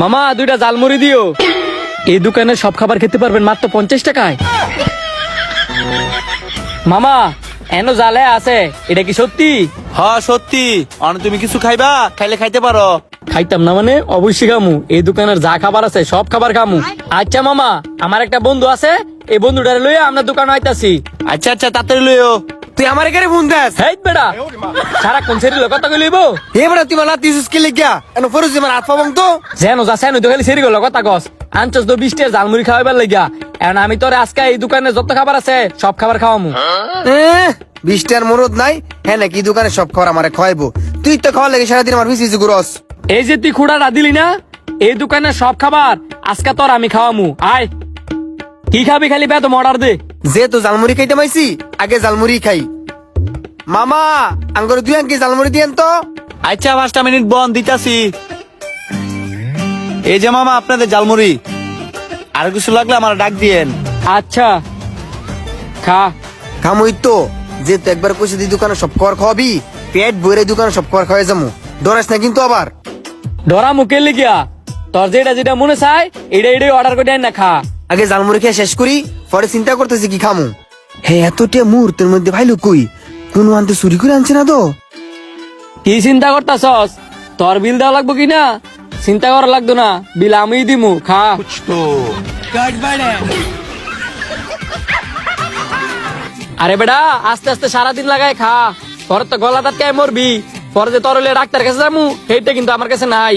মামা দুইটা জালমুড়ি দিও। এই দোকানে সব খাবার খেতে পারবেন মাত্র পঞ্চাশ টাকায়। মামা এনো জালে আছে এটা কি সত্যি? হ সত্যি। অন তুমি কিছু খাইবা? খাইলে খাইতে পারো। খাইতাম না মানে অবশ্যই খামু। এই দোকানের যা খাবার আছে সব খাবার খামু। আচ্ছা মামা আমার একটা বন্ধু আছে এই বন্ধুটারে লইয়া আমরা দোকান আইতাছি। আচ্ছা আচ্ছা তাড়াতাড়ি লইও। তুই আমার এখানে ফোন দেস? হেই বেড়া সারাক্ষণ সেরি লোক কথা কইলিব এবারে তুই মালা তিসুস কে লিখিয়া এনো ফরুজ আমার হাত পাবং তো। যেন যা সেন তো খালি সেরি গেল কথা কস। আনছস তো বিশটা জালমুড়ি খাওয়াবার লাগিয়া। এখন আমি তোরে আজকে এই দোকানে যত খাবার আছে সব খাবার খাওয়ামু। বিশটার মরদ নাই হ্যাঁ নাকি দোকানে সব খাবার আমারে খাওয়াইবো। তুই তো খাওয়া লাগে সারাদিন আমার বিসি গুরস এই যে তুই খুঁড়াটা দিলি না এই দোকানে সব খাবার আজকে তোর আমি খাওয়ামু। আয়। কি খাবি খালি বেতম অর্ডার দে। যে তো জালমুড়ি খাইতে মাইছি আগে জালমুড়ি খাই। মামা আঙ্গুর দুই আঙ্কি জালমুড়ি দিয়েন তো। আচ্ছা পাঁচটা মিনিট বন দিতাছি। এই যে মামা আপনাদের জালমুড়ি আর কিছু লাগলে আমার ডাক দিয়েন। আচ্ছা খা। খামুই তো যে তো একবার কইছে দি দোকানে সব খাবার খাওয়াবি পেট ভরে দোকানে সব খাবার খাওয়াই যামু। ডরাস না কিন্তু আবার। ধরা মুখে লিখিয়া তোর যেটা যেটা মনে চায় এটা এটাই অর্ডার করে দেন না খা। আগে জালমুড়ি খেয়ে শেষ করি পরে চিন্তা করতেছি কি খামু। হে এতটা মুহূর্তের মধ্যে ভাইলো কই? কোন আনতে চুরি করে আনছে না তো? কি চিন্তা করতাছস? তোর বিল দেওয়া লাগবো কি না? চিন্তা করা লাগতো না। বিল আমি দিমু খা। আরে বেটা আস্তে আস্তে সারাদিন লাগাই খা। তোর তো গলা দাঁতকায় মরবি। পরে যে তোর হলে ডাক্তার কাছে যামু সেইটা কিন্তু আমার কাছে নাই।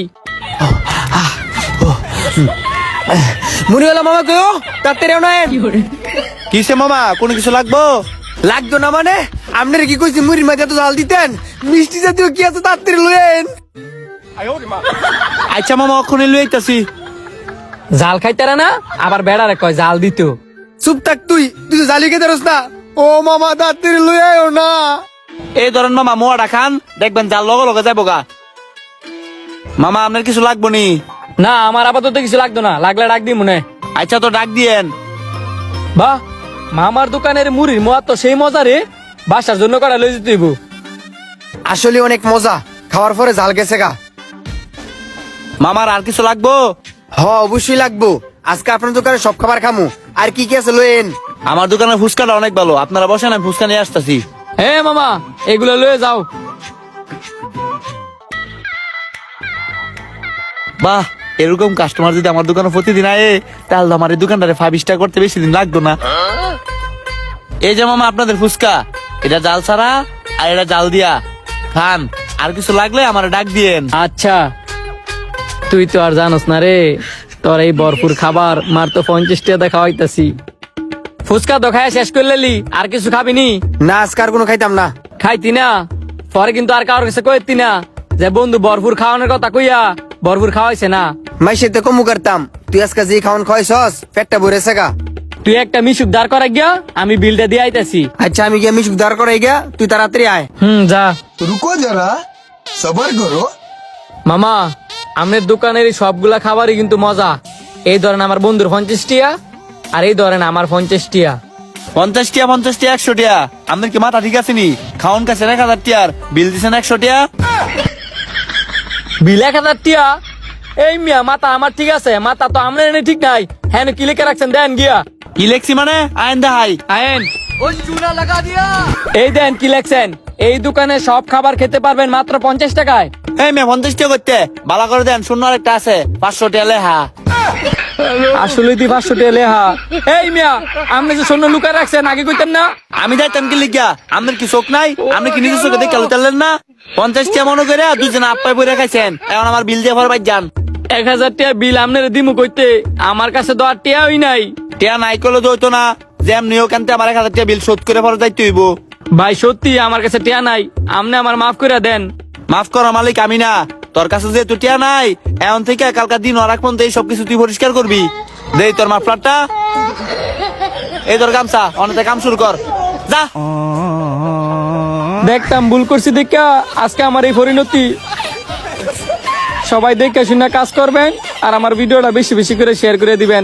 মুড়িওয়ালা মামা কইও তাড়াতাড়ি না কিসে মামা কোনো কিছু লাগবো? লাগতো না মানে? আপনার কি কইছি মুড়ির মাঝে তো জাল দিতেন? মিষ্টি জাতীয় কি আছে তাড়াতাড়ি লয়েন আচ্ছা মামা ওখানে লই আইতাছি। জাল খাইতারা না? আবার বেড়ারে কয় জাল দিত। চুপ থাক তুই তুই তো জালি খেতে রস না। ও মামা তাড়াতাড়ি লয়ে আয়ো না। এই ধরেন মামা মোয়াটা খান দেখবেন জাল লগে লগে যাব গা। মামা আপনার কিছু লাগবো নি? না আমার আপাতত কিছু লাগতো না। লাগলে ডাক দি মনে। আচ্ছা তো ডাক দিয়েন। বাহ মামার দোকানের মুড়ির মোয়া তো সেই মজা রে বাসার জন্য করা লই যেতে হইবো। আসলে অনেক মজা। খাওয়ার পরে জাল গেছে গা। মামার আর কিছু লাগবো? হ অবশ্যই লাগবো। আজকে আপনার দোকানে সব খাবার খামু। আর কি কি আছে লয়েন আমার দোকানের ফুচকাটা অনেক ভালো। আপনারা বসেন আমি ফুচকা নিয়ে আসতেছি। হে মামা এগুলো লয়ে যাও। বাহ এরকম কাস্টমার যদি আমার দোকানে প্রতিদিন আয়ে তাহলে আমার এই দোকানটারে ফাইভ স্টার করতে বেশি দিন লাগতো না। এই যে মামা আপনাদের ফুচকা এটা জাল ছাড়া আর এটা জাল দিয়া। খান আর কিছু লাগলে আমার ডাক দিয়েন। আচ্ছা তুই তো আর জানোস না রে তোর এই ভরপুর খাবার মার তো পঞ্চাশ টাকা খাওয়াইতাছি। ফুচকা তো খায় শেষ করে লেলি আর কিছু খাবি নি? না আজকে আর কোনো খাইতাম না। খাইতি না? পরে কিন্তু আর কারোর কাছে কইতি না যে বন্ধু ভরপুর খাওয়ানোর কথা কইয়া ভরপুর খাওয়াইছে না। মাইসে তো কমু করতাম তুই আজকে যে খয় সস পেটটা ভরে গা। তুই একটা মিশুক দাঁড় করা গিয়া আমি বিলটা দিয়ে আইতাছি। আচ্ছা আমি গিয়া মিশুক দাঁড় করাই গিয়া তুই তাড়াতাড়ি আয়। হুম যা। রুকো যারা সবার করো। মামা আমের দোকানের সবগুলা খাবারই কিন্তু মজা। এই ধরেন আমার বন্ধুর পঞ্চাশ টিয়া আর এই ধরেন আমার পঞ্চাশ টিয়া পঞ্চাশ টিয়া পঞ্চাশ টিয়া একশো টিয়া আমাদের কি মাথা ঠিক আছে নি? খাওয়ান কাছে এক হাজার টিয়ার বিল দিছেন একশো টিয়া বিল এক হাজার টিয়া এই মিয়া মাথা আমার ঠিক আছে মাথা তো আমরা এনে ঠিক নাই। হ্যাঁ কি লিখে রাখছেন? দেন গিয়া। কি লেখছি মানে? আইন দেখাই। আয়েন। এই দেন কি লেখছেন? এই দোকানে সব খাবার খেতে পারবেন মাত্র পঞ্চাশ টাকায়। এই মেয়ে পঞ্চাশ টিয়া করতে। বালা করে দেন শূন্য একটা আছে। পাঁচশো টিয়া লেহা আসলে দি পাঁচশো টাকা লেহা এই মিয়া আপনি যে শূন্য লুকায় রাখছেন আগে কইতেন না? আমি যাইতাম কি লিখিয়া? আপনার কি চোখ নাই? আপনি কি নিজের চোখে দেখে চালেন না? পঞ্চাশ টিয়া মনে করে দুজনে আপ্পাই বই রেখাইছেন এখন আমার বিল দিয়ে ভরবাই যান। এক হাজার টিয়া বিল আপনার দিমু কইতে। আমার কাছে তো আর টিয়া হই নাই। টিয়া নাই করলে তো হইতো না। যেম নিও কেনতে আমার এক হাজার টিয়া বিল শোধ করে ভরা যাইতে হইব। ভাই সত্যি আমার কাছে টিয়া নাই। আপনি আমার মাফ করে দেন। মাফ করো মালিক আমি না। তোর কাছে যেহেতু টিয়া নাই এখন থেকে কালকার দিন অরাক পর্যন্ত এই সবকিছু তুই পরিষ্কার করবি। দেই তোর মাফলারটা এই তোর গামছা অনেক কাম শুরু কর। যা। দেখতাম ভুল করছি দেখা। আজকে আমার এই পরিণতি। সবাই দেখে শুনে কাজ করবেন আর আমার ভিডিওটা বেশি বেশি করে শেয়ার করে দিবেন।